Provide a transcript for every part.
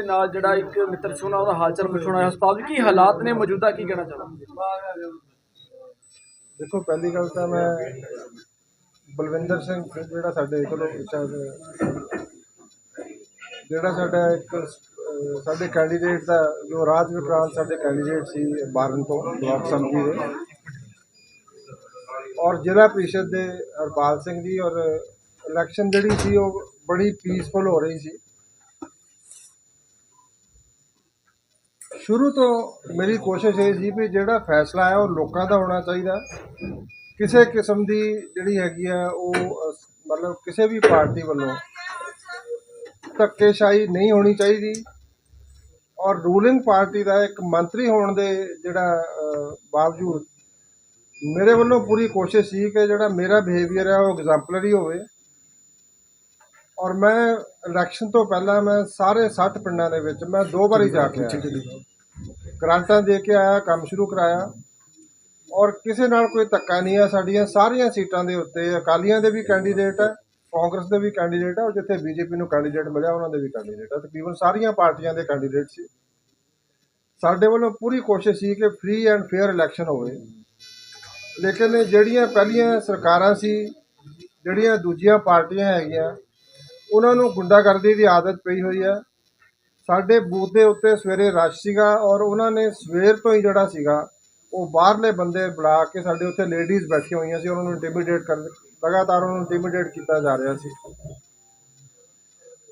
ਦੇ ਨਾਲ ਜਿਹੜਾ ਇੱਕ ਮਿੱਤਰ ਸੀ, ਉਹਨਾਂ ਹਾਲਚਲ ਪੁੱਛਣ ਆਇਆ ਹਸਪਤਾਲ ਵਿੱਚ ਕੀ ਹਾਲਾਤ ਨੇ, ਮੌਜੂਦਾ ਕੀ ਕਹਿਣਾ ਚਾਹੁੰਦੇ ਦੇਖੋ, ਪਹਿਲੀ ਗੱਲ ਤਾਂ ਮੈਂ ਬਲਵਿੰਦਰ ਸਿੰਘ ਜਿਹੜਾ ਸਾਡੇ ਕੋਲੋਂ ਜਿਹੜਾ ਸਾਡਾ ਇੱਕ ਸਾਡੇ ਕੈਂਡੀਡੇਟ ਦਾ, ਜੋ ਰਾਜ ਵਿਕਰਾਂਤ ਸਾਡੇ ਕੈਂਡੀਡੇਟ ਸੀ, ਬਾਰਨ ਤੋਂ ਬਲਾਕ ਸੰਮਤੀ ਦੇ। ਔਰ ਜ਼ਿਲ੍ਹਾ ਪ੍ਰੀਸ਼ਦ ਦੇ ਹਰਪਾਲ ਸਿੰਘ ਜੀ ਔਰ ਇਲੈਕਸ਼ਨ ਜਿਹੜੀ ਸੀ, ਉਹ ਬੜੀ ਪੀਸਫੁਲ ਹੋ ਰਹੀ ਸੀ। ਸ਼ੁਰੂ ਤੋਂ ਮੇਰੀ ਕੋਸ਼ਿਸ਼ ਇਹ ਸੀ ਵੀ ਜਿਹੜਾ ਫੈਸਲਾ ਹੈ ਉਹ ਲੋਕਾਂ ਦਾ ਹੋਣਾ ਚਾਹੀਦਾ। ਕਿਸੇ ਕਿਸਮ ਦੀ ਜਿਹੜੀ ਹੈਗੀ ਆ, ਉਹ, ਮਤਲਬ ਕਿਸੇ ਵੀ ਪਾਰਟੀ ਵੱਲੋਂ ਧੱਕੇਸ਼ਾਹੀ ਨਹੀਂ ਹੋਣੀ ਚਾਹੀਦੀ। ਔਰ ਰੂਲਿੰਗ ਪਾਰਟੀ ਦਾ ਇੱਕ ਮੰਤਰੀ ਹੋਣ ਦੇ ਜਿਹੜਾ ਬਾਵਜੂਦ ਮੇਰੇ ਵੱਲੋਂ ਪੂਰੀ ਕੋਸ਼ਿਸ਼ ਸੀ ਕਿ ਜਿਹੜਾ ਮੇਰਾ ਬਿਹੇਵੀਅਰ ਹੈ ਉਹ ਐਗਜ਼ਾਮਪਲਰੀ ਹੋਵੇ। ਔਰ ਮੈਂ ਇਲੈਕਸ਼ਨ ਤੋਂ ਪਹਿਲਾਂ ਮੈਂ ਸਾਰੇ 60 ਪਿੰਡਾਂ ਦੇ ਵਿੱਚ ਮੈਂ ਦੋ ਵਾਰੀ ਜਾ ਕੇ ਆਇਆ। ਗ੍ਰਾਂਟਾਂ ਦੇ ਕੇ ਆਇਆ, ਕੰਮ ਸ਼ੁਰੂ ਕਰਾਇਆ। ਔਰ ਕਿਸੇ ਨਾਲ ਕੋਈ ਧੱਕਾ ਨਹੀਂ ਆ, ਸਾਡੀਆਂ ਸਾਰੀਆਂ ਸੀਟਾਂ ਦੇ ਉੱਤੇ ਅਕਾਲੀਆਂ ਦੇ ਵੀ ਕੈਂਡੀਡੇਟ ਹੈ ਕਾਂਗਰਸ ਦੇ ਵੀ ਕੈਂਡੀਡੇਟ ਆ, ਔਰ ਜਿੱਥੇ ਬੀਜੇਪੀ ਨੂੰ ਕੈਂਡੀਡੇਟ ਮਿਲਿਆ, ਉਹਨਾਂ ਦੇ ਵੀ ਕੈਂਡੀਡੇਟ ਆ। ਤਕਰੀਬਨ ਸਾਰੀਆਂ ਪਾਰਟੀਆਂ ਦੇ ਕੈਂਡੀਡੇਟ ਸੀ। ਸਾਡੇ ਵੱਲੋਂ ਪੂਰੀ ਕੋਸ਼ਿਸ਼ ਸੀ ਕਿ ਫ੍ਰੀ ਐਂਡ ਫੇਅਰ ਇਲੈਕਸ਼ਨ ਹੋਵੇ। ਲੇਕਿਨ ਜਿਹੜੀਆਂ ਪਹਿਲੀਆਂ ਸਰਕਾਰਾਂ ਸੀ, ਜਿਹੜੀਆਂ ਦੂਜੀਆਂ ਪਾਰਟੀਆਂ ਹੈਗੀਆਂ, ਉਹਨਾਂ ਨੂੰ ਗੁੰਡਾਗਰਦੀ ਦੀ ਆਦਤ ਪਈ ਹੋਈ ਹੈ ਸਾਡੇ ਬੂਥ ਦੇ ਉੱਤੇ ਸਵੇਰੇ ਰਸ਼ ਸੀਗਾ ਔਰ ਉਹਨਾਂ ਨੇ ਸਵੇਰ ਤੋਂ ਹੀ ਜਿਹੜਾ ਸੀਗਾ, ਉਹ ਬਾਹਰਲੇ ਬੰਦੇ ਬੁਲਾ ਕੇ ਸਾਡੇ ਉੱਤੇ ਲੇਡੀਜ਼ ਬੈਠੀਆਂ ਹੋਈਆਂ ਸੀ, ਉਹਨਾਂ ਨੂੰ ਇੰਟੀਮੀਡੇਟ ਕਰ ਲਗਾਤਾਰ ਉਹਨਾਂ ਨੂੰ ਇੰਟੀਮੀਡੇਟ ਕੀਤਾ ਜਾ ਰਿਹਾ ਸੀ।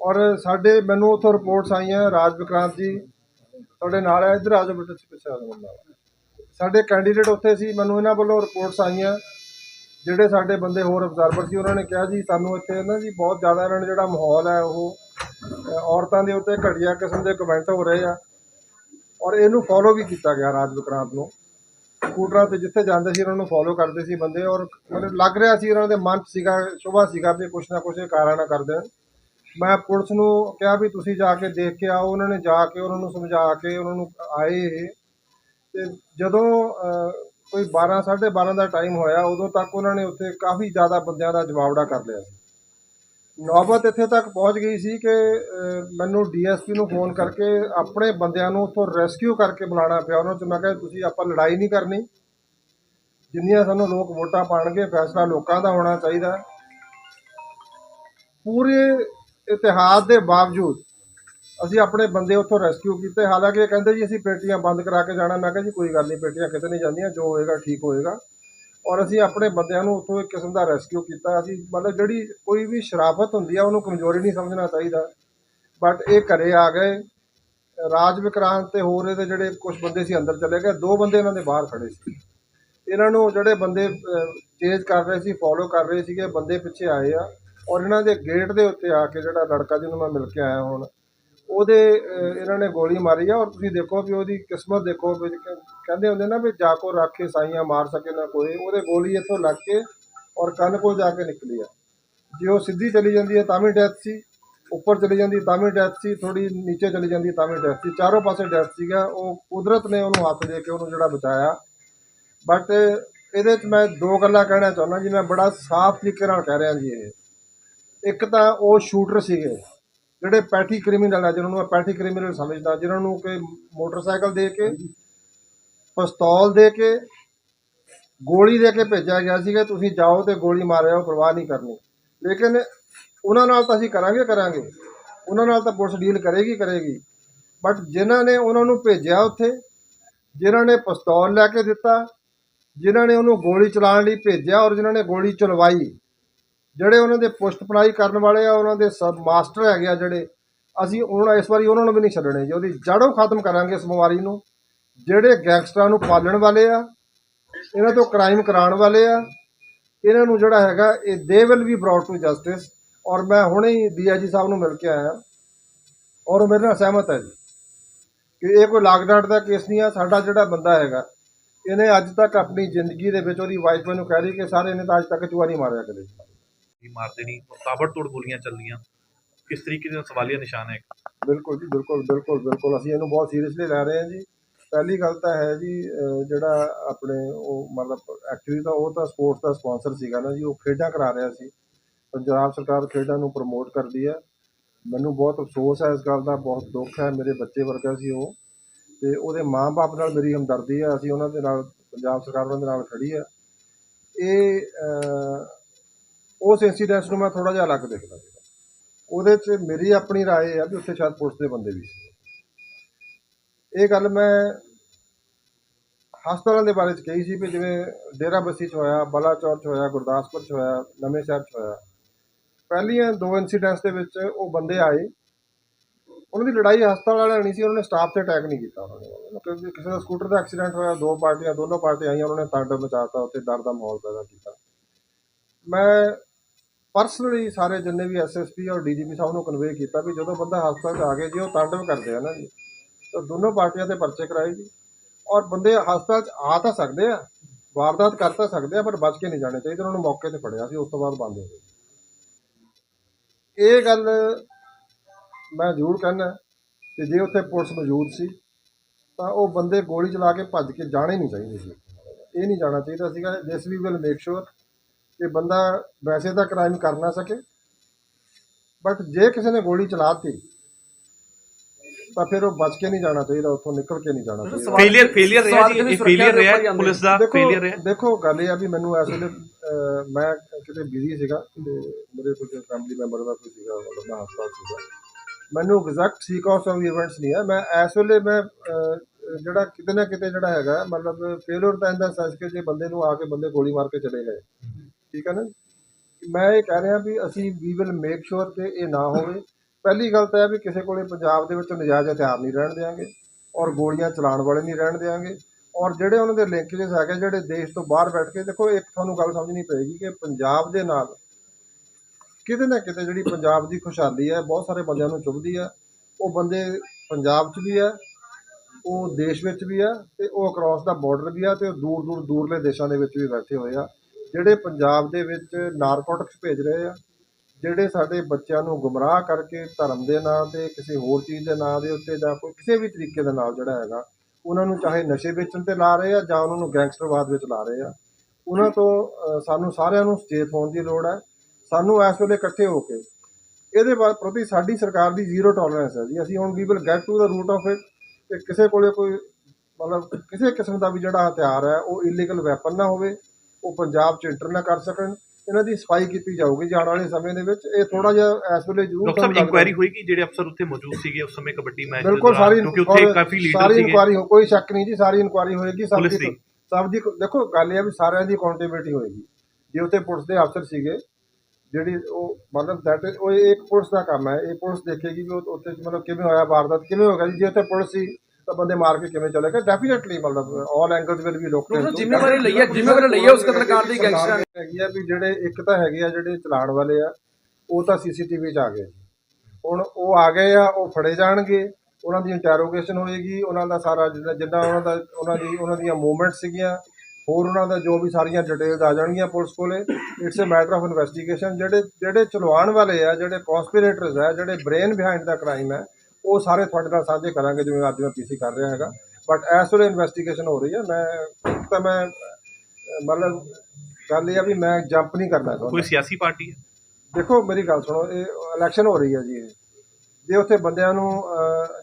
ਔਰ ਸਾਡੇ, ਮੈਨੂੰ ਉੱਥੋਂ ਰਿਪੋਰਟਸ ਆਈਆਂ, ਰਾਜ ਵਿਕਰਾਂਤ ਜੀ, ਤੁਹਾਡੇ ਨਾਲ ਹੈ ਇੱਧਰ ਆ ਜਾਓ ਬੇਟਾ ਪਿੱਛੇ ਆ ਜਾਓ। ਸਾਡੇ ਕੈਂਡੀਡੇਟ ਉੱਥੇ ਸੀ, ਮੈਨੂੰ ਇਹਨਾਂ ਵੱਲੋਂ ਰਿਪੋਰਟਸ ਆਈਆਂ ਜਿਹੜੇ ਸਾਡੇ ਬੰਦੇ ਹੋਰ ਅਬਜ਼ਰਵਰ ਸੀ, ਉਹਨਾਂ ਨੇ ਕਿਹਾ ਜੀ, ਸਾਨੂੰ ਇੱਥੇ ਨਾ ਜੀ ਬਹੁਤ ਜ਼ਿਆਦਾ ਇਹਨਾਂ ਨੇ ਜਿਹੜਾ ਮਾਹੌਲ ਹੈ, ਉਹ ਔਰਤਾਂ ਦੇ ਉੱਤੇ ਘਟੀਆ ਕਿਸਮ ਦੇ ਕਮੈਂਟ ਹੋ ਰਹੇ ਆ ਔਰ ਇਹਨੂੰ ਫੋਲੋ ਵੀ ਕੀਤਾ ਗਿਆ ਰਾਜ ਵਿਕਰਾਂਤ ਨੂੰ। ਸਕੂਟਰਾਂ ਤੇ ਜਿੱਥੇ ਜਾਂਦੇ ਸੀ, ਉਹਨਾਂ ਨੂੰ ਫੋਲੋ ਕਰਦੇ ਸੀ ਬੰਦੇ ਔਰ ਮਤਲਬ ਲੱਗ ਰਿਹਾ ਸੀ ਇਹਨਾਂ ਦੇ ਮਨ 'ਚ ਸੀਗਾ, ਸ਼ੁਭਾ ਸੀਗਾ ਵੀ ਕੁਛ ਨਾ ਕੁਛ ਇਹ ਕਾਰਾਂ ਕਰ ਮੈਂ ਪੁਲਿਸ ਨੂੰ ਕਿਹਾ ਵੀ ਤੁਸੀਂ ਜਾ ਕੇ ਦੇਖ ਕੇ ਆਓ, ਉਹਨਾਂ ਨੇ ਜਾ ਕੇ ਉਹਨਾਂ ਨੂੰ ਸਮਝਾ ਕੇ ਉਹਨਾਂ ਨੂੰ ਆਏ ਇਹ। ਤੇ ਜਦੋਂ ਕੋਈ 12 12:30 ਦਾ ਟਾਈਮ ਹੋਇਆ ਉਦੋਂ ਤੱਕ ਉਹਨਾਂ ਨੇ ਉੱਥੇ ਕਾਫੀ ਜ਼ਿਆਦਾ ਬੰਦਿਆਂ ਦਾ ਜਵਾਬੜਾ ਕਰ ਲਿਆ ਸੀ। ਨੌਬਤ ਇੱਥੇ ਤੱਕ ਪਹੁੰਚ ਗਈ ਸੀ ਕਿ ਅ, ਮੈਨੂੰ ਡੀਐਸਪੀ ਨੂੰ ਫੋਨ ਕਰਕੇ ਆਪਣੇ ਬੰਦਿਆਂ ਨੂੰ ਉੱਥੋਂ ਰੈਸਕਿਊ ਕਰਕੇ ਬੁਲਾਉਣਾ ਪਿਆ। ਉਹਨਾਂ 'ਚ ਮੈਂ ਕਿਹਾ ਤੁਸੀਂ ਆਪਾਂ ਲੜਾਈ ਨਹੀਂ ਕਰਨੀ। ਜਿੰਨੀਆਂ ਸਾਨੂੰ ਲੋਕ ਵੋਟਾਂ ਪਾਣਗੇ ਫੈਸਲਾ ਲੋਕਾਂ ਦਾ ਹੋਣਾ ਚਾਹੀਦਾ। ਪੂਰੇ ਇਤਿਹਾਸ ਦੇ ਬਾਵਜੂਦ ਅਸੀਂ ਆਪਣੇ ਬੰਦੇ ਉੱਥੋਂ ਰੈਸਕਿਊ ਕੀਤੇ। ਹਾਲਾਂਕਿ ਇਹ ਕਹਿੰਦੇ ਜੀ, ਅਸੀਂ ਪੇਟੀਆਂ ਬੰਦ ਕਰਾ ਕੇ ਜਾਣਾ। ਮੈਂ ਕਿਹਾ ਜੀ, ਕੋਈ ਗੱਲ ਨਹੀਂ, ਪੇਟੀਆਂ ਕਿਤੇ ਨਹੀਂ ਜਾਂਦੀਆਂ, ਜੋ ਹੋਏਗਾ, ਠੀਕ ਹੋਏਗਾ। ਔਰ ਅਸੀਂ ਆਪਣੇ ਬੰਦਿਆਂ ਨੂੰ ਉੱਥੋਂ ਇੱਕ ਕਿਸਮ ਦਾ ਰੈਸਕਿਊ ਕੀਤਾ। ਅਸੀਂ ਮਤਲਬ ਜਿਹੜੀ ਕੋਈ ਵੀ ਸ਼ਰਾਫਤ ਹੁੰਦੀ ਆ, ਉਹਨੂੰ ਕਮਜ਼ੋਰੀ ਨਹੀਂ ਸਮਝਣਾ ਚਾਹੀਦਾ। ਬਟ ਇਹ ਘਰੇ ਆ ਗਏ। ਰਾਜ ਵਿਕਰਾਂਤ ਤੇ ਹੋਰ ਇਹਦੇ ਜਿਹੜੇ ਕੁਝ ਬੰਦੇ ਸੀ, ਅੰਦਰ ਚਲੇ ਗਏ। ਦੋ ਬੰਦੇ ਇਹਨਾਂ ਦੇ ਬਾਹਰ ਖੜੇ ਸੀ। ਇਹਨਾਂ ਨੂੰ ਜਿਹੜੇ ਬੰਦੇ ਚੇਜ ਕਰ ਰਹੇ ਸੀ ਫੋਲੋ ਕਰ ਰਹੇ ਸੀਗੇ, ਬੰਦੇ ਪਿੱਛੇ ਆਏ ਆ। ਔਰ ਇਹਨਾਂ ਦੇ ਗੇਟ ਦੇ ਉੱਤੇ ਆ ਕੇ ਜਿਹੜਾ ਲੜਕਾ ਜਿਹਨੂੰ ਮੈਂ ਮਿਲ ਕੇ ਆਇਆ ਹੁਣ ਉਹਦੇ ਇਹਨਾਂ ਨੇ ਗੋਲੀ ਮਾਰੀ ਆ ਔਰ ਤੁਸੀਂ ਦੇਖੋ ਵੀ ਉਹਦੀ ਕਿਸਮਤ ਦੇਖੋ ਵੀ ਕਹਿੰਦੇ ਹੁੰਦੇ ਨਾ ਵੀ ਜਾ ਕੋ ਰਾਖੇ ਸਾਈਆਂ ਮਾਰ ਸਕੇ ਨਾ ਕੋਈ, ਉਹਦੇ ਗੋਲੀ ਇੱਥੋਂ ਲੱਗ ਕੇ ਔਰ ਕੰਨ ਕੋਲ ਜਾ ਕੇ ਨਿਕਲੀ ਆ। ਜੇ ਉਹ ਸਿੱਧੀ ਚਲੀ ਜਾਂਦੀ ਹੈ ਤਾਂ ਵੀ ਡੈਥ ਸੀ, ਉੱਪਰ ਚਲੀ ਜਾਂਦੀ ਤਾਂ ਵੀ ਡੈਥ ਸੀ ਥੋੜੀ ਨੀਚੇ ਚਲੀ ਜਾਂਦੀ ਤਾਂ ਵੀ ਡੈਥ ਸੀ, ਚਾਰੋਂ ਪਾਸੇ ਡੈਥ ਸੀਗਾ, ਉਹ ਕੁਦਰਤ ਨੇ ਉਹਨੂੰ ਹੱਥ ਦੇ ਕੇ ਉਹਨੂੰ ਜਿਹੜਾ ਬਚਾਇਆ। ਬਟ ਇਹਦੇ 'ਚ ਮੈਂ ਦੋ ਗੱਲਾਂ ਕਹਿਣਾ ਚਾਹੁੰਦਾ ਜੀ, ਮੈਂ ਬੜਾ ਸਾਫ਼ ਤਰੀਕੇ ਨਾਲ ਕਹਿ ਰਿਹਾ ਜੀ ਇਹ। ਇੱਕ ਤਾਂ ਉਹ ਸ਼ੂਟਰ ਸੀਗੇ। ਜਿਹੜੇ ਪੈਠੀ ਕ੍ਰਿਮੀਨਲ ਆ ਜਿਹਨਾਂ ਨੂੰ ਮੈਂ ਪੈਠੀ ਕ੍ਰਿਮੀਨਲ ਸਮਝਦਾ ਜਿਨ੍ਹਾਂ ਨੂੰ ਕਿ ਮੋਟਰਸਾਈਕਲ ਦੇ ਕੇ ਪਿਸਤੌਲ ਦੇ ਕੇ ਗੋਲੀ ਦੇ ਕੇ ਭੇਜਿਆ ਗਿਆ ਸੀਗਾ ਤੁਸੀਂ ਜਾਓ ਤੇ ਗੋਲੀ ਮਾਰਿਓ ਪਰਵਾਹ ਨਹੀਂ ਕਰਨੀ। ਲੇਕਿਨ ਉਹਨਾਂ ਨਾਲ ਤਾਂ ਅਸੀਂ ਕਰਾਂਗੇ ਕਰਾਂਗੇ। ਉਹਨਾਂ ਨਾਲ ਤਾਂ ਪੁਲਿਸ ਡੀਲ ਕਰੇਗੀ ਕਰੇਗੀ। ਬਟ ਜਿਨ੍ਹਾਂ ਨੇ ਉਹਨਾਂ ਨੂੰ ਭੇਜਿਆ ਉੱਥੇ ਜਿਨ੍ਹਾਂ ਨੇ ਪਿਸਤੌਲ ਲੈ ਕੇ ਦਿੱਤਾ ਜਿਨ੍ਹਾਂ ਨੇ ਉਹਨੂੰ ਗੋਲੀ ਚਲਾਉਣ ਲਈ ਭੇਜਿਆ ਔਰ ਜਿਨ੍ਹਾਂ ਨੇ ਗੋਲੀ ਚਲਵਾਈ ਜਿਹੜੇ ਉਹਨਾਂ ਦੇ ਪੁਸ਼ਤ ਪੜਾਈ ਕਰਨ ਵਾਲੇ ਆ, ਉਹਨਾਂ ਦੇ ਸਬ ਮਾਸਟਰ ਹੈਗੇ ਆ ਜਿਹੜੇ, ਅਸੀਂ ਉਹਨਾਂ, ਇਸ ਵਾਰੀ ਉਹਨਾਂ ਨੂੰ ਵੀ ਨਹੀਂ ਛੱਡਣੇ ਜੀ, ਉਹਦੀ ਜੜੋਂ ਖਤਮ ਕਰਾਂਗੇ ਇਸ ਬਿਮਾਰੀ ਨੂੰ। ਜਿਹੜੇ ਗੈਂਗਸਟਰਾਂ ਨੂੰ ਪਾਲਣ ਵਾਲੇ ਆ, ਇਹਨਾਂ ਤੋਂ ਕ੍ਰਾਈਮ ਕਰਾਉਣ ਵਾਲੇ ਆ, ਇਹਨਾਂ ਨੂੰ ਜਿਹੜਾ ਹੈਗਾ, ਇਹ they will be brought to justice ਔਰ ਮੈਂ ਹੁਣੇ ਹੀ ਡੀਆਈਜੀ ਸਾਹਿਬ ਨੂੰ ਮਿਲ ਕੇ ਆਇਆ, ਔਰ ਉਹ ਮੇਰੇ ਨਾਲ ਸਹਿਮਤ ਹੈ ਜੀ, ਕਿ ਇਹ ਕੋਈ ਲਾਕਡਾਊਨ ਦਾ ਕੇਸ ਨਹੀਂ ਆ, ਸਾਡਾ ਜਿਹੜਾ ਬੰਦਾ ਹੈਗਾ, ਇਹਨੇ ਅੱਜ ਤੱਕ ਆਪਣੀ ਜ਼ਿੰਦਗੀ ਦੇ ਵਿੱਚ ਉਹਦੀ ਵਾਈਫ ਨੂੰ ਕਹਿ ਰਹੀ ਕਿ ਸਾਰੇ, ਇਹਨੇ ਤਾਂ ਅੱਜ ਤੱਕ ਚੂਹਾ ਨਹੀਂ ਮਾਰਿਆ ਕਦੇ। ਹੀ ਮਾਰ ਦੇਣੀ ਔਰ ਤਾਬੜਤੋੜ ਗੋਲੀਆਂ ਚੱਲਦੀਆਂ ਕਿਸ ਤਰੀਕੇ ਨਾਲ ਸਵਾਲੀਆ ਨਿਸ਼ਾਨ ਹੈ ਬਿਲਕੁਲ ਜੀ, ਬਿਲਕੁਲ ਬਿਲਕੁਲ ਬਿਲਕੁਲ। ਅਸੀਂ ਇਹਨੂੰ ਬਹੁਤ ਸੀਰੀਅਸਲੀ ਲੈ ਰਹੇ ਹਾਂ ਜੀ। ਪਹਿਲੀ ਗੱਲ ਤਾਂ ਹੈ ਜੀ ਜਿਹੜਾ ਆਪਣੇ ਉਹ ਮਤਲਬ ਐਕਚੁਅਲੀ ਤਾਂ ਉਹ ਤਾਂ ਸਪੋਰਟਸ ਦਾ ਸਪਾਂਸਰ ਸੀਗਾ ਨਾ ਜੀ। ਉਹ ਖੇਡਾਂ ਕਰਾ ਰਿਹਾ ਸੀ। ਪੰਜਾਬ ਸਰਕਾਰ ਖੇਡਾਂ ਨੂੰ ਪ੍ਰਮੋਟ ਕਰਦੀ ਹੈ। ਮੈਨੂੰ ਬਹੁਤ ਅਫਸੋਸ ਹੈ ਇਸ ਗੱਲ ਦਾ, ਬਹੁਤ ਦੁੱਖ ਹੈ। ਮੇਰੇ ਬੱਚੇ ਵਰਗਾ ਸੀ ਉਹ। ਤੇ ਉਹਦੇ ਮਾਂ-ਬਾਪ ਨਾਲ ਮੇਰੀ ਹਮਦਰਦੀ ਹੈ। ਅਸੀਂ ਉਹਨਾਂ ਦੇ ਨਾਲ, ਪੰਜਾਬ ਸਰਕਾਰ ਉਹਨਾਂ ਦੇ ਨਾਲ ਖੜੀ ਹੈ। ਇਹ ਉਸ ਇੰਸੀਡੈਂਟ ਨੂੰ ਮੈਂ ਥੋੜਾ ਜਿਹਾ ਅਲੱਗ ਦੇਖਦਾ ਸੀ ਉਹਦੇ 'ਚ ਮੇਰੀ ਆਪਣੀ رائے ਹੈ ਵੀ ਉੱਥੇ ਸ਼ਾਇਦ ਪੁਲਿਸ ਦੇ ਬੰਦੇ ਵੀ ਸੀ ਇਹ ਗੱਲ ਮੈਂ ਹਸਪਤਾਲਾਂ ਦੇ ਬਾਰੇ 'ਚ ਕਹੀ ਸੀ ਵੀ ਜਿਵੇਂ ਡੇਰਾ ਬੱਸੀ 'ਚ ਹੋਇਆ ਬਲਾਚੌਰ 'ਚ ਹੋਇਆ ਗੁਰਦਾਸਪੁਰ 'ਚ ਹੋਇਆ ਨਵੇਂ ਸ਼ਹਿਰ 'ਚ ਹੋਇਆ ਪਹਿਲੀਆਂ ਦੋ ਇਨਸੀਡੈਂਟਸ ਦੇ ਵਿੱਚ ਉਹ ਬੰਦੇ ਆਏ ਉਹਨਾਂ ਦੀ ਲੜਾਈ ਹਸਪਤਾਲ ਵਾਲਿਆਂ ਨਹੀਂ ਸੀ ਉਹਨਾਂ ਨੇ ਸਟਾਫ ਤੇ ਅਟੈਕ ਨਹੀਂ ਕੀਤਾ ਉਹਨਾਂ ਨੇ ਕਿਉਂਕਿ ਕਿਸੇ ਦਾ ਸਕੂਟਰ ਦਾ ਐਕਸੀਡੈਂਟ ਹੋਇਆ ਦੋ ਪਾਰਟੀਆਂ ਦੋਨੋਂ ਪਾਰਟੀਆਂ ਆਈਆਂ ਉਹਨਾਂ ਨੇ ਤਾਂਡਵ ਮਚਾਤਾ ਉੱਥੇ ਡਰ ਦਾ ਮਾਹੌਲ ਪੈਦਾ ਕੀਤਾ ਮੈਂ ਪਰਸਨਲੀ ਸਾਰੇ ਜਿੰਨੇ ਵੀ ਐਸਐਸਪੀ ਔਰ ਡੀਜੀਪੀ ਸਾਹਿਬ ਨੂੰ ਕਨਵੇ ਕੀਤਾ ਵੀ ਜਦੋਂ ਬੰਦਾ ਹਸਪਤਾਲ 'ਚ ਆ ਗਿਆ ਜੀ, ਉਹ ਤਾਂਡਵ ਕਰਦੇ ਆ ਨਾ ਜੀ। ਤਾਂ ਦੋਨੋਂ ਪਾਰਟੀਆਂ ਦੇ ਪਰਚੇ ਕਰਾਏ ਜੀ। ਔਰ ਬੰਦੇ ਹਸਪਤਾਲ 'ਚ ਆ ਤਾਂ ਸਕਦੇ ਆ, ਵਾਰਦਾਤ ਕਰ ਤਾਂ ਸਕਦੇ ਆ, ਪਰ ਬਚ ਕੇ ਨਹੀਂ ਜਾਣੇ ਚਾਹੀਦੇ, ਉਹਨਾਂ ਨੂੰ ਮੌਕੇ ਤੇ ਫੜਿਆ ਸੀ, ਉਸ ਤੋਂ ਬਾਅਦ ਬੰਦ ਹੋ ਗਏ ਇਹ ਗੱਲ ਮੈਂ ਜ਼ਰੂਰ ਕਹਿਣਾ ਕਿ ਜੇ ਉੱਥੇ ਪੁਲਿਸ ਮੌਜੂਦ ਸੀ, ਤਾਂ ਉਹ ਬੰਦੇ ਗੋਲੀ ਚਲਾ ਕੇ ਭੱਜ ਕੇ ਜਾਣੇ ਨਹੀਂ ਚਾਹੀਦੇ ਸੀ। ਇਹ ਨਹੀਂ ਜਾਣਾ ਚਾਹੀਦਾ ਸੀਗਾ ਦਿਸ ਵੀ ਵਿਲ ਮੇਕ ਸ਼ੋਰ ਕਿ ਬੰਦਾ ਵੈਸੇ ਤਾਂ ਕ੍ਰਾਈਮ ਕਰ ਨਾ ਸਕੇ ਬਟ ਜੇ ਕਿਸੇ ਨੇ ਗੋਲੀ ਚਲਾਤੀ ਤਾਂ ਫਿਰ ਉਹ ਬਚ ਕੇ ਨਹੀਂ ਜਾਣਾ ਚਾਹੀਦਾ ਉੱਥੋਂ ਨਿਕਲ ਕੇ ਨਹੀਂ ਜਾਣਾ ਚਾਹੀਦਾ। ਫੇਲਿਅਰ ਫੇਲਿਅਰ ਰਿਹਾ ਜੀ ਇਹ ਫੇਲਿਅਰ ਦੇ ਰਿਹਾ ਪੁਲਿਸ ਦਾ ਫੇਲਿਅਰ ਰਿਹਾ। ਦੇਖੋ ਗੱਲ ਇਹ ਆ ਵੀ ਮੈਨੂੰ ਇਸ ਵੇਲੇ ਮੈਂ ਕਿਤੇ ਬਿਜ਼ੀ ਸੀਗਾ ਤੇ ਮੇਰੇ ਕੁਝ ਫੈਮਿਲੀ ਮੈਂਬਰ ਦਾ ਕੋਈ ਸੀਗਾ ਮਤਲਬ ਮੈਂ ਹਸਪਤਾਲ ਸੀਗਾ। ਮੈਨੂੰ ਐਗਜ਼ੈਕਟ ਸੀਕੁਐਂਸ ਆਫ ਇਵੈਂਟਸ ਨਹੀਂ ਹੈ ਮੈਂ ਇਸ ਵੇਲੇ ਮੈਂ ਜਿਹੜਾ ਕਿਤੇ ਨਾ ਕਿਤੇ ਜਿਹੜਾ ਹੈਗਾ ਮਤਲਬ ਫੇਲਿਅਰ ਤਾਂ ਇਹਦਾ ਸੈਂਸ ਕਿ ਜੇ ਬੰਦੇ ਨੂੰ ਆ ਕੇ ਬੰਦੇ ਗੋਲੀ ਮਾਰ ਕੇ ਚਲੇ ਗਏ ਠੀਕ ਹੈ ਨਾ ਮੈਂ ਇਹ ਕਹਿ ਰਿਹਾ ਵੀ ਅਸੀਂ ਵੀ ਵਿਲ ਮੇਕ ਸ਼ੋਰ ਕਿ ਇਹ ਨਾ ਹੋਵੇ। ਪਹਿਲੀ ਗੱਲ ਤਾਂ ਇਹ ਵੀ ਕਿਸੇ ਕੋਲੇ ਪੰਜਾਬ ਦੇ ਵਿੱਚ ਨਜਾਇਜ਼ ਹਥਿਆਰ ਨਹੀਂ ਰਹਿਣ ਦੇਵਾਂਗੇ ਔਰ ਗੋਲੀਆਂ ਚਲਾਉਣ ਵਾਲੇ ਨਹੀਂ ਰਹਿਣ ਦੇਵਾਂਗੇ ਔਰ ਜਿਹੜੇ ਉਹਨਾਂ ਦੇ ਲਿੰਕੇजेस ਹੈਗੇ, ਜਿਹੜੇ ਦੇਸ਼ ਤੋਂ ਬਾਹਰ ਬੈਠ ਕੇ, ਦੇਖੋ ਇੱਕ ਤੁਹਾਨੂੰ ਗੱਲ ਸਮਝਣੀ ਪਏਗੀ ਕਿ ਪੰਜਾਬ ਦੇ ਨਾਲ ਕਿਤੇ ਨਾ ਕਿਤੇ ਜਿਹੜੀ ਪੰਜਾਬ ਦੀ ਖੁਸ਼ਹਾਲੀ ਹੈ, ਬਹੁਤ ਸਾਰੇ ਬੰਦਿਆਂ ਨੂੰ ਚੁੱਭਦੀ ਹੈ। ਉਹ ਬੰਦੇ ਪੰਜਾਬ 'ਚ ਵੀ ਹੈ, ਉਹ ਦੇਸ਼ ਵਿੱਚ ਵੀ ਹੈ ਤੇ ਉਹ ਅਕ੍ਰੋਸ ਦਾ ਬਾਰਡਰ ਵੀ ਆ ਤੇ ਉਹ ਦੂਰ ਦੂਰ ਦੂਰਲੇ ਦੇਸ਼ਾਂ ਦੇ ਵਿੱਚ ਵੀ ਬੈਠੇ ਹੋਏ ਆ। ਜਿਹੜੇ ਪੰਜਾਬ ਦੇ ਵਿੱਚ ਨਾਰਕੋਟਿਕਸ ਭੇਜ ਰਹੇ ਆ, ਜਿਹੜੇ ਸਾਡੇ ਬੱਚਿਆਂ ਨੂੰ ਗੁੰਮਰਾਹ ਕਰਕੇ ਧਰਮ ਦੇ ਨਾਂ ਤੇ, ਕਿਸੇ ਹੋਰ ਚੀਜ਼ ਦੇ ਨਾਂ ਦੇ ਉੱਤੇ ਜਾਂ ਕੋਈ ਕਿਸੇ ਵੀ ਤਰੀਕੇ ਦੇ ਨਾਲ ਜਿਹੜਾ ਹੈਗਾ, ਉਹਨਾਂ ਨੂੰ ਚਾਹੇ ਨਸ਼ੇ ਵੇਚਣ ਤੇ ਲਾ ਰਹੇ ਆ ਜਾਂ ਉਹਨਾਂ ਨੂੰ ਗੈਂਗਸਟਰਵਾਦ ਵਿੱਚ ਲਾ ਰਹੇ ਆ, ਉਹਨਾਂ ਤੋਂ ਸਾਨੂੰ ਸਾਰਿਆਂ ਨੂੰ ਸੁਚੇਤ ਹੋਣ ਦੀ ਲੋੜ ਹੈ। ਸਾਨੂੰ ਇਸ ਵੇਲੇ ਇਕੱਠੇ ਹੋ ਕੇ ਇਹਦੇ ਬਾਰੇ ਪ੍ਰਤੀ ਸਾਡੀ ਸਰਕਾਰ ਦੀ ਜ਼ੀਰੋ ਟੋਲਰੈਂਸ ਹੈ ਜੀ। ਅਸੀਂ ਹੁਣ we will get to the root of it ਕਿ ਕਿਸੇ ਕੋਲੇ ਕੋਈ ਮਤਲਬ ਕਿਸੇ ਕਿਸਮ ਦਾ ਵੀ ਜਿਹੜਾ ਹਥਿਆਰ ਹੈ, ਉਹ ਇਲੀਗਲ ਵੈਪਨ ਨਾ ਹੋਵੇ। ਉਹ ਪੰਜਾਬ 'ਚ ਇੰਟਰ ਨਾ ਕਰ ਸਕਣ। ਇਹਨਾਂ ਦੀ ਸਫ਼ਾਈ ਕੀਤੀ ਜਾਊਗੀ ਜਾਣ ਵਾਲੇ ਸਮੇਂ ਦੇ ਵਿੱਚ। ਇਹ ਥੋੜਾ ਜਿਹਾ ਇਸ ਵੇਲੇ ਜ਼ਰੂਰ ਡਾਕਟਰ ਸਾਹਿਬ ਇਨਕੁਆਇਰੀ ਹੋਏਗੀ ਜਿਹੜੇ ਅਫਸਰ ਉੱਥੇ ਮੌਜੂਦ ਸੀਗੇ ਉਸ ਸਮੇਂ ਕਬੱਡੀ ਮੈਚ ਬਿਲਕੁਲ ਸਾਰੀ ਕਿਉਂਕਿ ਉੱਥੇ ਕਾਫੀ ਲੀਡਰ ਸਾਰੀ ਸੀਗੇ। ਹੋ ਕੋਈ ਸ਼ੱਕ ਨਹੀਂ ਜੀ ਸਾਰੀ ਇਨਕੁਆਰੀ ਹੋਏਗੀ ਸਭ ਦੀ। ਸਭ ਦੀ ਦੇਖੋ ਗੱਲ ਇਹ ਆ ਵੀ ਸਾਰਿਆਂ ਦੀ ਅਕਾਊਂਟੇਬਿਲਟੀ ਹੋਏਗੀ। ਜੇ ਉੱਥੇ ਪੁਲਿਸ ਦੇ ਅਫਸਰ ਸੀਗੇ ਜਿਹੜੀ ਉਹ ਮਤਲਬ ਦੈਟ ਉਹ ਇੱਕ ਪੁਲਿਸ ਦਾ ਕੰਮ ਹੈ। ਇਹ ਪੁਲਿਸ ਦੇਖੇਗੀ ਉਹ ਉੱਥੇ ਮਤਲਬ ਕਿਵੇਂ ਹੋਇਆ ਵਾਰਦਾਤ ਕਿਵੇਂ ਹੋ ਗਿਆ ਜੀ? ਜੇ ਉੱਥੇ ਪੁਲਿਸ ਸੀ ਤਾਂ ਬੰਦੇ ਮਾਰ ਕੇ ਕਿਵੇਂ ਚਲੇ ਗਏ? ਡੈਫੀਨਿਟਲੀ ਮਤਲਬ ਆਲ ਐਂਗਲਸ ਵਿਲ ਵੀ ਲੋਕ ਡਾਕਟਰ ਜ਼ਿੰਮੇਵਾਰੀ ਲਈ ਹੈ ਜ਼ਿੰਮੇਵਾਰੀ ਲਈ ਹੈ ਉਸ ਕਤਲकांड ਦੀ ਗੈਂਗਸਟਰਾਂ ਹੈਗੀ ਆ ਵੀ ਜਿਹੜੇ ਇੱਕ ਤਾਂ ਹੈਗੇ ਆ ਜਿਹੜੇ ਚਲਾਉਣ ਵਾਲੇ ਆ ਉਹ ਤਾਂ ਸੀਸੀਟੀਵੀ 'ਚ ਆ ਗਏ ਹੁਣ ਉਹ ਆ ਗਏ ਆ ਉਹ ਫੜੇ ਜਾਣਗੇ ਉਹਨਾਂ ਦੀ ਇੰਟਰੋਗੇਸ਼ਨ ਹੋਏਗੀ ਉਹਨਾਂ ਦਾ ਸਾਰਾ ਜਿੱਦਾਂ ਜਿੱਦਾਂ ਉਹਨਾਂ ਦਾ ਉਹਨਾਂ ਦੀ ਉਹਨਾਂ ਦੀਆਂ ਮੂਵਮੈਂਟਸ ਸੀਗੀਆਂ ਹੋਰ ਉਹਨਾਂ ਦਾ ਜੋ ਵੀ ਸਾਰੀਆਂ ਡਿਟੇਲਸ ਆ ਜਾਣਗੀਆਂ ਪੁਲਿਸ ਕੋਲੇ। It's a matter of investigation ਜਿਹੜੇ ਜਿਹੜੇ ਚਲਵਾਉਣ ਵਾਲੇ ਆ ਜਿਹੜੇ ਕਨਸਪੀਰੇਟਰਸ ਆ ਜਿਹੜੇ ਬ੍ਰੇਨ ਬਿਹਾਈਂਡ ਦਾ ਕ੍ਰਾਈਮ ਹੈ ਉਹ ਸਾਰੇ ਤੁਹਾਡੇ ਨਾਲ ਸਾਂਝੇ ਕਰਾਂਗੇ ਜਿਵੇਂ ਅੱਜ ਮੈਂ ਪੀਸੀ ਕਰ ਰਿਹਾ ਹੈਗਾ। ਬਟ ਇਸ ਵੇਲੇ ਇਨਵੈਸਟੀਗੇਸ਼ਨ ਹੋ ਰਹੀ ਹੈ। ਮੈਂ ਤਾਂ ਮੈਂ ਮਤਲਬ ਗੱਲ ਇਹ ਆ ਵੀ ਮੈਂ ਜੰਪ ਨਹੀਂ ਕਰਨਾ ਚਾਹੁੰਦਾ। ਕੋਈ ਸਿਆਸੀ ਪਾਰਟੀ ਹੈ? ਦੇਖੋ ਮੇਰੀ ਗੱਲ ਸੁਣੋ ਇਹ ਇਲੈਕਸ਼ਨ ਹੋ ਰਹੀ ਹੈ ਜੀ। ਇਹ ਜੇ ਉੱਥੇ ਬੰਦਿਆਂ ਨੂੰ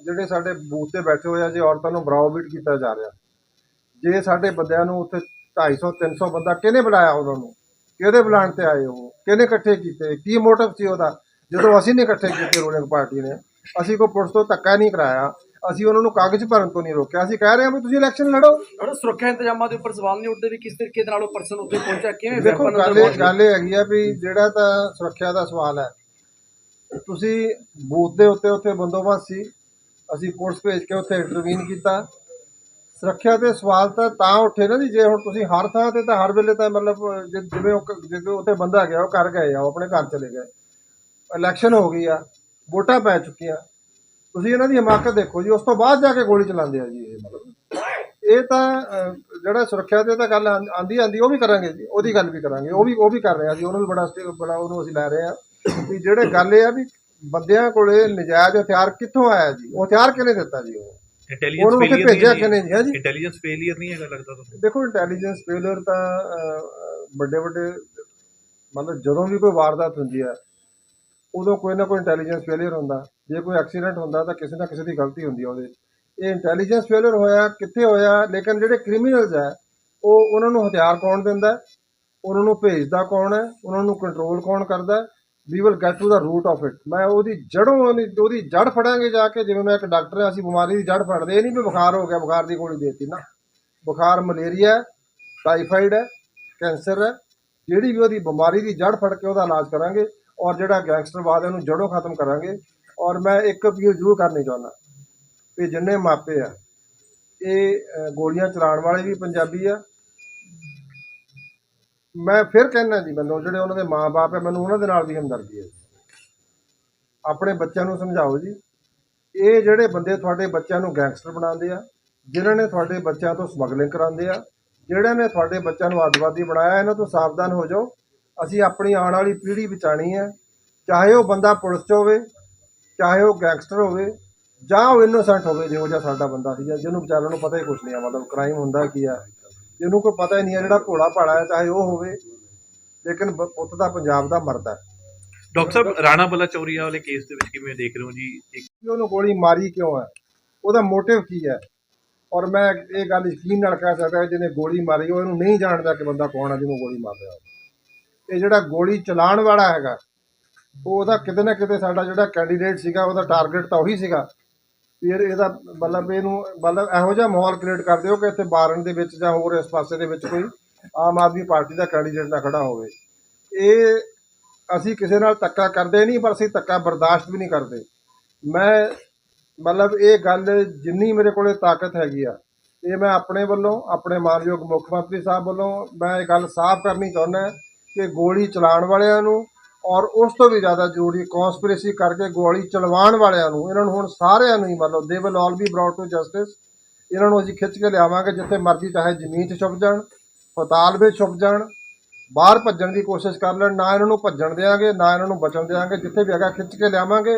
ਜਿਹੜੇ ਸਾਡੇ ਬੂਥ ਤੇ ਬੈਠੇ ਹੋਏ ਆ ਜੇ ਔਰਤਾਂ ਨੂੰ ਬਰਾਊਬਿਟ ਕੀਤਾ ਜਾ ਰਿਹਾ ਜੇ ਸਾਡੇ ਬੰਦਿਆਂ ਨੂੰ ਉੱਥੇ 250 300 ਬੰਦਾ ਕਿਹਨੇ ਬੁਲਾਇਆ ਉਹਨਾਂ ਨੂੰ? ਕਿਹਦੇ ਬੁਲਾਉਣ ਤੇ ਆਏ ਉਹ? ਕਿਹਨੇ ਇਕੱਠੇ ਕੀਤੇ? ਕੀ ਮੋਟਿਵ ਸੀ ਉਹਦਾ? ਜਦੋਂ ਅਸੀਂ ਨਹੀਂ ਇਕੱਠੇ ਕੀਤੇ ਰੂਲਿੰਗ ਪਾਰਟੀ ਨੇ ਅਸੀਂ ਕੋਈ ਪੁਲਿਸ ਤੋਂ ਧੱਕਾ ਨਹੀਂ ਕਰਾਇਆ। ਅਸੀਂ ਉਹਨਾਂ ਨੂੰ ਕਾਗਜ਼ ਭਰਨ ਤੋਂ ਨਹੀਂ ਰੋਕਿਆ। ਅਸੀਂ ਕਹਿ ਰਹੇ ਹਾਂ ਵੀ ਤੁਸੀਂ ਇਲੈਕਸ਼ਨ ਲੜੋ। ਡਾਕਟਰ ਸੁਰੱਖਿਆ ਇੰਤਜ਼ਾਮਾਂ ਦੇ ਉੱਪਰ ਸਵਾਲ ਨਹੀਂ ਉੱਠਦੇ ਵੀ ਕਿਸ ਤਰੀਕੇ ਦੇ ਨਾਲ ਉਹ ਪਰਸਨ ਉੱਤੇ ਪਹੁੰਚਿਆ ਕਿਵੇਂ ਦੇਖੋ ਗੱਲ ਇਹ? ਗੱਲ ਇਹ ਹੈਗੀ ਆ ਵੀ ਜਿਹੜਾ ਤਾਂ ਸੁਰੱਖਿਆ ਦਾ ਸਵਾਲ ਹੈ ਤੁਸੀਂ ਬੂਥ ਦੇ ਉੱਤੇ ਉੱਥੇ ਬੰਦੋਬਸਤ ਸੀ ਅਸੀਂ ਪੁਲਿਸ ਭੇਜ ਕੇ ਉੱਥੇ ਇੰਟਰਵੀਨ ਕੀਤਾ। ਸੁਰੱਖਿਆ ਦੇ ਸਵਾਲ ਤਾਂ ਤਾਂ ਉੱਠੇ ਨਾ ਜੀ ਜੇ ਹੁਣ ਤੁਸੀਂ ਹਰ ਥਾਂ ਤੇ ਤਾਂ ਹਰ ਵੇਲੇ ਤਾਂ ਮਤਲਬ ਜਿਵੇਂ ਉਹ ਜਿਵੇਂ ਉੱਥੇ ਬੰਦਾ ਗਿਆ ਉਹ ਕਰ ਗਏ ਆ ਉਹ ਆਪਣੇ ਘਰ ਚਲੇ ਗਏ। ਇਲੈਕਸ਼ਨ ਹੋ ਗਈ ਆ। ਵੋਟਾਂ ਪੈ ਚੁੱਕੀਆਂ। ਤੁਸੀਂ ਇਹਨਾਂ ਦੀ ਹਮਾਕਤ ਦੇਖੋ ਜੀ ਉਸ ਤੋਂ ਬਾਅਦ ਜਾ ਕੇ ਗੋਲੀ ਚਲਾਉਂਦੇ ਆ ਜੀ ਇਹ ਮਤਲਬ। ਇਹ ਤਾਂ ਜਿਹੜਾ ਸੁਰੱਖਿਆ ਤੇ ਤਾਂ ਗੱਲ ਆਂ- ਆਂਦੀ ਆਂਦੀ ਉਹ ਵੀ ਕਰਾਂਗੇ ਜੀ ਉਹਦੀ ਗੱਲ ਵੀ ਕਰਾਂਗੇ ਉਹ ਵੀ ਉਹ ਵੀ ਕਰ ਰਹੇ ਆ ਜੀ ਉਹਨੂੰ ਵੀ ਬੜਾ ਬੜਾ ਉਹਨੂੰ ਅਸੀਂ ਲੈ ਰਹੇ ਆ। ਵੀ ਜਿਹੜੇ ਗੱਲ ਇਹ ਆ ਵੀ ਬੰਦਿਆਂ ਕੋਲੇ ਨਜਾਇਜ਼ ਹਥਿਆਰ ਕਿੱਥੋਂ ਆਇਆ ਜੀ? ਉਹ ਹਥਿਆਰ ਕਿਹਨੇ ਦਿੱਤਾ ਜੀ ਉਹ? ਇੰਟੈਲੀਜੈਂਸ ਫੇਲਿਅਰ ਭੇਜਿਆ ਨਹੀਂ ਕਿਹਨੇ ਜੀ? ਇੰਟੈਲੀਜੈਂਸ ਫੇਲਿਅਰ ਨਹੀਂ ਹੈਗਾ ਲੱਗਦਾ ਤੁਹਾਨੂੰ? ਦੇਖੋ ਇੰਟੈਲੀਜੈਂਸ ਫੇਲਰ ਤਾਂ ਵੱਡੇ ਵੱਡੇ ਮਤਲਬ ਜਦੋਂ ਵੀ ਕੋਈ ਵਾਰਦਾਤ ਹੁੰਦੀ ਹੈ ਉਦੋਂ ਕੋਈ ਨਾ ਕੋਈ ਇੰਟੈਲੀਜੈਂਸ ਫੇਲਿਅਰ ਹੁੰਦਾ। ਜੇ ਕੋਈ ਐਕਸੀਡੈਂਟ ਹੁੰਦਾ ਤਾਂ ਕਿਸੇ ਨਾ ਕਿਸੇ ਦੀ ਗਲਤੀ ਹੁੰਦੀ ਹੈ ਉਹਦੇ ਇਹ ਇੰਟੈਲੀਜੈਂਸ ਫੇਲਿਅਰ ਹੋਇਆ, ਕਿੱਥੇ ਹੋਇਆ, ਲੇਕਿਨ ਜਿਹੜੇ ਕ੍ਰਿਮੀਨਲਸ ਹੈ ਉਹ ਉਹਨਾਂ ਨੂੰ ਹਥਿਆਰ ਕੌਣ ਦਿੰਦਾ ਉਹਨਾਂ ਨੂੰ ਭੇਜਦਾ ਕੌਣ ਹੈ? ਉਹਨਾਂ ਨੂੰ ਕੰਟਰੋਲ ਕੌਣ ਕਰਦਾ we will get to the root of it ਮੈਂ ਉਹਦੀ ਜੜੋਂ ਉਹਦੀ ਉਹਦੀ ਜੜ ਫੜਾਂਗੇ ਜਾ ਕੇ, ਜਿਵੇਂ ਮੈਂ ਇੱਕ ਡਾਕਟਰ ਹਾਂ, ਅਸੀਂ ਬਿਮਾਰੀ ਦੀ ਜੜ ਫੜਦੇ ਇਹ ਨਹੀਂ ਵੀ ਬੁਖਾਰ ਹੋ ਗਿਆ, ਬੁਖਾਰ ਦੀ ਗੋਲੀ ਦੇਤੀ। ਨਾ। ਬੁਖਾਰ ਮਲੇਰੀਆ ਟਾਈਫਾਈਡ ਹੈ, ਕੈਂਸਰ ਹੈ। ਜਿਹੜੀ ਵੀ ਉਹਦੀ ਬਿਮਾਰੀ ਦੀ ਜੜ ਫੜ ਕੇ ਉਹਦਾ ਇਲਾਜ ਕਰਾਂਗੇ। ਔਰ ਜਿਹੜਾ ਗੈਂਗਸਟਰਵਾਦ ਹੈ ਉਹਨੂੰ ਜੜੋਂ ਖਤਮ ਕਰਾਂਗੇ। ਔਰ ਮੈਂ ਇੱਕ ਅਪੀਲ ਜ਼ਰੂਰ ਕਰਨੀ ਚਾਹੁੰਦਾ ਵੀ ਜਿੰਨੇ ਮਾਪੇ ਆ, ਇਹ ਗੋਲੀਆਂ ਚਲਾਉਣ ਵਾਲੇ ਵੀ ਪੰਜਾਬੀ ਆ। ਮੈਂ ਫਿਰ ਕਹਿਣਾ ਜੀ, ਮੈਨੂੰ ਜਿਹੜੇ ਉਹਨਾਂ ਦੇ ਮਾਪੇ ਆ, ਮੈਨੂੰ ਉਹਨਾਂ ਦੇ ਨਾਲ ਵੀ ਹਮਦਰਦੀ ਹੈ। ਆਪਣੇ ਬੱਚਿਆਂ ਨੂੰ ਸਮਝਾਓ ਜੀ। ਇਹ ਜਿਹੜੇ ਬੰਦੇ ਤੁਹਾਡੇ ਬੱਚਿਆਂ ਨੂੰ ਗੈਂਗਸਟਰ ਬਣਾਉਂਦੇ ਆ, ਜਿਨ੍ਹਾਂ ਨੇ ਤੁਹਾਡੇ ਬੱਚਿਆਂ ਤੋਂ ਸਮਗਲਿੰਗ ਕਰਾਉਂਦੇ ਆ ਜਿਹੜਿਆਂ ਨੇ ਤੁਹਾਡੇ ਬੱਚਿਆਂ ਨੂੰ ਅੱਤਵਾਦੀ ਬਣਾਇਆ, ਇਹਨਾਂ ਤੋਂ ਸਾਵਧਾਨ ਹੋ ਜਾਓ। ਅਸੀਂ ਆਪਣੀ ਆਉਣ ਵਾਲੀ ਪੀੜ੍ਹੀ ਬਚਾਣੀ ਹੈ। ਚਾਹੇ ਉਹ ਬੰਦਾ ਪੁਲਿਸ 'ਚ ਹੋਵੇ ਚਾਹੇ ਉਹ ਗੈਂਗਸਟਰ ਹੋਵੇ ਜਾਂ ਉਹ ਇਨੋਸੈਂਟ ਹੋਵੇ ਜਿਹੋ ਜਿਹਾ ਸਾਡਾ ਬੰਦਾ ਸੀ ਜਿਹਨੂੰ ਵਿਚਾਰਿਆਂ ਨੂੰ ਪਤਾ ਹੀ ਕੁਛ ਨਹੀਂ ਆ ਮਤਲਬ ਕ੍ਰਾਈਮ ਹੁੰਦਾ ਕੀ ਆ। ਜਿਹਨੂੰ ਕੋਈ ਪਤਾ ਹੀ ਨਹੀਂ ਆ ਜਿਹੜਾ ਭੋਲਾ ਭਾਲਾ ਹੈ ਚਾਹੇ ਉਹ ਹੋਵੇ ਲੇਕਿਨ ਪੁੱਤ ਦਾ ਪੰਜਾਬ ਦਾ ਮਰਦਾ ਡਾਕਟਰ ਸਾਹਿਬ ਰਾਣਾ ਬਲਾ ਚੌਰੀਆ ਵਾਲੇ ਕੇਸ ਦੇ ਵਿੱਚ ਕਿਵੇਂ ਦੇਖ ਰਹੇ ਹੋ ਜੀ? ਕਿ ਉਹਨੂੰ ਗੋਲੀ ਮਾਰੀ ਕਿਉਂ ਹੈ? ਉਹਦਾ ਮੋਟਿਵ ਕੀ ਹੈ? ਔਰ ਮੈਂ ਇਹ ਗੱਲ ਯਕੀਨ ਨਾਲ ਕਹਿ ਸਕਦਾ ਜਿਹਨੇ ਗੋਲੀ ਮਾਰੀ ਉਹ ਇਹਨੂੰ ਨਹੀਂ ਜਾਣਦਾ ਕਿ ਬੰਦਾ ਕੌਣ ਹੈ ਜਿਹਨੂੰ ਗੋਲੀ ਮਾਰ ਰਿਹਾ। ਇਹ ਜਿਹੜਾ ਗੋਲੀ ਚਲਾਉਣ ਵਾਲਾ ਹੈਗਾ, ਉਹ ਉਹਦਾ ਕਿਤੇ ਨਾ ਕਿਤੇ ਸਾਡਾ ਜਿਹੜਾ ਕੈਂਡੀਡੇਟ ਸੀਗਾ, ਉਹਦਾ ਟਾਰਗੇਟ ਤਾਂ ਉਹੀ ਸੀਗਾ। ਫਿਰ ਇਹਦਾ ਮਤਲਬ ਇਹਨੂੰ, ਮਤਲਬ ਇਹੋ ਜਿਹਾ ਮਾਹੌਲ ਕ੍ਰੀਏਟ ਕਰ ਦਿਓ ਕਿ ਇੱਥੇ ਬਾਰਨ ਦੇ ਵਿੱਚ ਜਾਂ ਹੋਰ ਇਸ ਪਾਸੇ ਦੇ ਵਿੱਚ ਕੋਈ ਆਮ ਆਦਮੀ ਪਾਰਟੀ ਦਾ ਕੈਂਡੀਡੇਟ ਨਾ ਖੜਾ ਹੋਵੇ। ਇਹ ਅਸੀਂ ਕਿਸੇ ਨਾਲ ਧੱਕਾ ਕਰਦੇ ਨਹੀਂ, ਪਰ ਅਸੀਂ ਧੱਕਾ ਬਰਦਾਸ਼ਤ ਵੀ ਨਹੀਂ ਕਰਦੇ। ਮੈਂ, ਮਤਲਬ ਇਹ ਗੱਲ ਜਿੰਨੀ ਮੇਰੇ ਕੋਲੇ ਤਾਕਤ ਹੈਗੀ ਆ, ਇਹ ਮੈਂ ਆਪਣੇ ਵੱਲੋਂ, ਆਪਣੇ ਮਾਨਯੋਗ ਮੁੱਖ ਮੰਤਰੀ ਸਾਹਿਬ ਵੱਲੋਂ ਮੈਂ ਇਹ ਗੱਲ ਸਾਫ਼ ਕਰਨੀ ਚਾਹੁੰਦਾ। ਕਿ ਗੋਲੀ ਚਲਾਉਣ ਵਾਲਿਆਂ ਨੂੰ ਔਰ ਉਸ ਤੋਂ ਵੀ ਜ਼ਿਆਦਾ ਜ਼ਰੂਰੀ ਕਨਸਪੀਰੇਸੀ ਕਰਕੇ ਗੋਲੀ ਚਲਵਾਉਣ ਵਾਲਿਆਂ ਨੂੰ ਇਹਨਾਂ ਨੂੰ ਹੁਣ ਸਾਰਿਆਂ ਨੂੰ ਹੀ ਮਤਲਬ they will all be brought to justice ਇਹਨਾਂ ਨੂੰ ਅਸੀਂ ਖਿੱਚ ਕੇ ਲਿਆਵਾਂਗੇ ਜਿੱਥੇ ਮਰਜ਼ੀ ਚਾਹੇ ਜ਼ਮੀਨ 'ਚ ਛੁਪ ਜਾਣ ਪਤਾਲ ਵਿੱਚ ਛੁਪ ਜਾਣ ਬਾਹਰ ਭੱਜਣ ਦੀ ਕੋਸ਼ਿਸ਼ ਕਰ ਲੈਣ ਨਾ ਇਹਨਾਂ ਨੂੰ ਭੱਜਣ ਦੇਵਾਂਗੇ ਨਾ ਇਹਨਾਂ ਨੂੰ ਬਚਣ ਦੇਵਾਂਗੇ ਜਿੱਥੇ ਵੀ ਹੈਗਾ ਖਿੱਚ ਕੇ ਲਿਆਵਾਂਗੇ।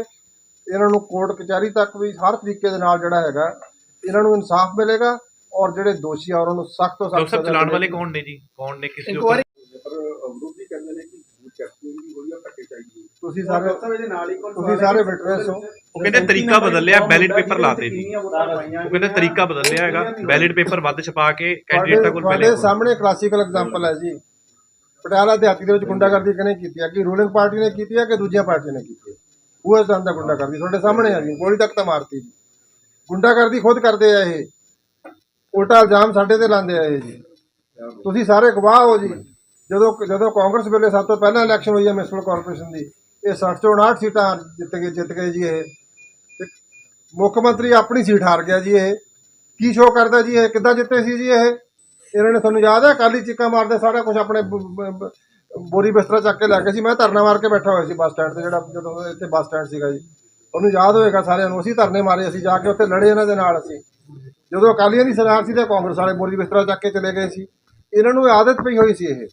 ਇਹਨਾਂ ਨੂੰ ਕੋਰਟ ਕਚਹਿਰੀ ਤੱਕ ਵੀ ਹਰ ਤਰੀਕੇ ਦੇ ਨਾਲ ਜਿਹੜਾ ਹੈਗਾ ਇਹਨਾਂ ਨੂੰ ਇਨਸਾਫ ਮਿਲੇਗਾ ਔਰ ਜਿਹੜੇ ਦੋਸ਼ੀ ਆ ਉਹਨਾਂ ਨੂੰ ਸਖਤ ਤੋਂ ਸਖਤ ਚਲਾਉਣ ਵਾਲੇ ਕੌਣ ਨੇ ਜੀ? ਕੌਣ ਨੇ ਕਿਸ ਦੇ ਤੁਸੀਂ ਸਾਰੇ ਤੁਸੀਂ ਸਾਰੇ ਵਿਟਨੈਸ ਹੋ। ਉਹ ਕਹਿੰਦੇ ਤਰੀਕਾ ਬਦਲ ਲਿਆ ਬੈਲਟ ਪੇਪਰ ਲਾਤੇ ਜੀ। ਉਹ ਕਹਿੰਦੇ ਤਰੀਕਾ ਬਦਲ ਲਿਆ ਹੈਗਾ ਬੈਲਟ ਪੇਪਰ ਵੱਧ ਛਪਾ ਕੇ ਕੈਂਡੀਡੇਟਾਂ ਕੋਲ ਪਹਿਲੇ ਸਾਹਮਣੇ ਕਲਾਸੀਕਲ ਐਗਜ਼ਾਮਪਲ ਹੈ ਜੀ। ਪਟਿਆਲਾ ਦਿਹਾਤੀ ਦੇ ਵਿੱਚ ਗੁੰਡਾਗਰਦੀ ਕਿਹਨੇ ਕੀਤੀ ਹੈ? ਕਿ ਰੂਲਿੰਗ ਪਾਰਟੀ ਨੇ ਕੀਤੀ ਹੈ ਕਿ ਦੂਜੀਆਂ ਪਾਰਟੀਆਂ ਨੇ ਕੀਤੀ ਹੈ? ਉਹ ਇਸ ਦਾ ਗੁੰਡਾਗਰਦੀ? ਤੁਹਾਡੇ ਸਾਹਮਣੇ ਆ ਜੀ ਗੋਲੀ ਤੱਕ ਤਾਂ ਮਾਰਤੀ ਜੀ। ਗੁੰਡਾਗਰਦੀ ਖੁਦ ਕਰਦੇ ਆ ਇਹ। ਉਲਟਾ ਇਲਜ਼ਾਮ ਸਾਡੇ ਤੇ ਲਾਉਂਦੇ ਆ ਇਹ ਜੀ। ਤੁਸੀਂ ਸਾਰੇ ਗਵਾਹ ਹੋ ਜੀ। ਜਦੋਂ ਜਦੋਂ ਕਾਂਗਰਸ ਵੇਲੇ ਸਭ ਤੋਂ ਪਹਿਲਾਂ ਇਲੈਕਸ਼ਨ ਹੋਈ ਹੈ ਮਿਊਨਿਸਪਲ ਕਾਰਪੋਰੇਸ਼ਨ ਦੀ, ਇਹ 60 ਤੋਂ 59 ਸੀਟਾਂ ਜਿੱਤ ਗਏ ਜਿੱਤ ਗਏ ਜੀ ਇਹ। ਮੁੱਖ ਮੰਤਰੀ ਆਪਣੀ ਸੀਟ ਹਾਰ ਗਿਆ ਜੀ ਇਹ। ਕੀ ਸ਼ੋਅ ਕਰਦਾ ਜੀ ਇਹ? ਕਿੱਦਾਂ ਜਿੱਤੇ ਸੀ ਜੀ ਇਹ? ਇਹਨਾਂ ਨੇ ਤੁਹਾਨੂੰ ਯਾਦ ਹੈ? ਕਾਲੀ ਚੀਕਾਂ ਮਾਰਦੇ ਸਾਰਾ ਕੁਝ ਆਪਣੇ ਬੋਰੀ ਬਿਸਤਰਾ ਚੱਕ ਕੇ ਲੈ ਕੇ ਸੀ। ਮੈਂ ਧਰਨਾ ਮਾਰ ਕੇ ਬੈਠਾ ਹੋਇਆ ਸੀ ਬੱਸ ਸਟੈਂਡ ਤੇ, ਜਿਹੜਾ ਜਦੋਂ ਇੱਥੇ ਬੱਸ ਸਟੈਂਡ ਸੀਗਾ ਜੀ। ਉਹਨੂੰ ਯਾਦ ਹੋਏਗਾ ਸਾਰਿਆਂ ਨੂੰ। ਅਸੀਂ ਧਰਨੇ ਮਾਰੇ, ਅਸੀਂ ਜਾ ਕੇ ਉੱਥੇ ਲੜੇ ਇਹਨਾਂ ਦੇ ਨਾਲ ਅਸੀਂ। ਜਦੋਂ ਅਕਾਲੀਆਂ ਦੀ ਸਰਕਾਰ ਸੀ ਤੇ ਕਾਂਗਰਸ ਵਾਲੇ ਬੋਰੀ ਬਿਸਤਰਾ ਚੱਕ ਕੇ ਚਲੇ ਗਏ ਸੀ। ਇਹਨਾਂ ਨੂੰ ਆਦਤ ਪਈ ਹੋਈ ਸੀ ਇਹ।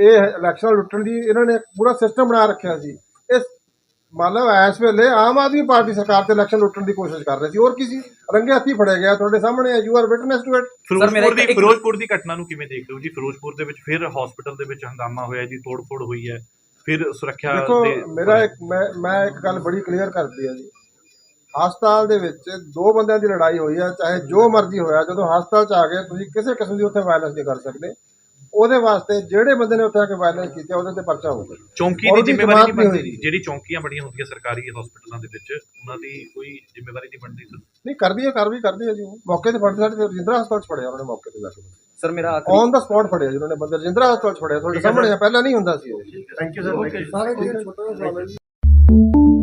ਇਹ ਇਲੈਕਸ਼ਨ ਲੁੱਟਣ ਦੀ ਇਹਨਾਂ ਨੇ ਪੂਰਾ ਸਿਸਟਮ ਬਣਾ ਰੱਖਿਆ ਸੀ। ਇਸ ਮਤਲਬ ਇਸ ਵੇਲੇ ਆਮ ਆਦਮੀ ਪਾਰਟੀ ਸਰਕਾਰ ਤੇ ਇਲੈਕਸ਼ਨ ਲੁੱਟਣ ਦੀ ਕੋਸ਼ਿਸ਼ ਕਰ ਰਹੀ ਸੀ। ਹੋਰ ਕੀ ਸੀ? ਰੰਗੇ ਹੱਥੀ ਫੜਿਆ ਗਿਆ ਤੁਹਾਡੇ ਸਾਹਮਣੇ you are witness to it Firozpur ਦੀ ਫਿਰੋਜ਼ਪੁਰ ਦੀ ਘਟਨਾ ਨੂੰ ਕਿਵੇਂ ਦੇਖਦੇ ਹੋ ਜੀ? ਫਿਰੋਜ਼ਪੁਰ ਦੇ ਵਿੱਚ ਫਿਰ ਹਸਪੀਟਲ ਦੇ ਵਿੱਚ ਹੰਗਾਮਾ ਹੋਇਆ ਜੀ ਤੋੜ-ਫੋੜ ਹੋਈ ਹੈ। ਫਿਰ ਸੁਰੱਖਿਆ ਦੇਖੋ ਦੇ ਮੇਰਾ ਇੱਕ ਮੈਂ ਮੈਂ ਇੱਕ ਗੱਲ ਬੜੀ ਕਲੀਅਰ ਕਰਦੀ ਆ ਜੀ। ਹਸਪਤਾਲ ਦੇ ਵਿੱਚ ਦੋ ਬੰਦਿਆਂ ਦੀ ਲੜਾਈ ਹੋਈ ਆ ਚਾਹੇ ਜੋ ਮਰਜ਼ੀ ਹੋਇਆ ਜਦੋਂ ਹਸਪਤਾਲ ਚ ਆ ਗਏ ਤੁਸੀਂ ਕਿਸੇ ਕਿਸਮ ਦੀ ਉੱਥੇ ਵਾਇਲੈਂਸ ਨਹੀਂ ਕਰ ਸਕਦੇ। ਉਹਦੇ ਵਾਸਤੇ ਜਿਹੜੇ ਬੰਦੇ ਨੇ ਉੱਥੇ ਆ ਕੇ ਵਾਇਲੈਂਸ ਕੀਤੀ ਉਹਦੇ ਤੇ ਪਰਚਾ ਹੋਊਗਾ ਚੌਂਕੀ ਦੀ ਜ਼ਿੰਮੇਵਾਰੀ ਨਹੀਂ ਬਣਦੀ ਜਿਹੜੀ ਚੌਂਕੀਆਂ ਬੜੀਆਂ ਹੁੰਦੀਆਂ ਸਰਕਾਰੀ ਹਸਪੀਟਲਾਂ ਦੇ ਵਿੱਚ ਉਹਨਾਂ ਦੀ ਕੋਈ ਜ਼ਿੰਮੇਵਾਰੀ ਨਹੀਂ ਬਣਦੀ ਸਰ। ਨਹੀਂ ਕਰਦੀ ਹੈ ਕਰ ਵੀ ਕਰਦੀ ਹੈ ਜੀ। ਉਹ। ਮੌਕੇ ਤੇ ਫੜਦੇ ਸਾਡੇ ਰਜਿੰਦਰਾ ਹਸਪਤਾਲ ਚ ਫੜਿਆ ਉਹਨਾਂ ਨੇ ਮੌਕੇ ਤੇ ਜਾ ਕੇ। ਸਰ ਮੇਰਾ ਆਖਰੀ ਔਨ ਦਾ ਸਪੌਟ ਫੜਿਆ ਜੀ ਉਹਨਾਂ ਨੇ ਬੰਦੇ ਰਜਿੰਦਰਾ ਹਸਪਤਾਲ ਚ ਫੜਿਆ ਤੁਹਾਡੇ ਸਾਹਮਣੇ ਪਹਿਲਾਂ ਨਹੀਂ ਹੁੰਦਾ ਸੀ ਉਹ। ਥੈਂਕ ਯੂ ਸਰ ਸਾਰੇ ਠੀਕ ਹੈ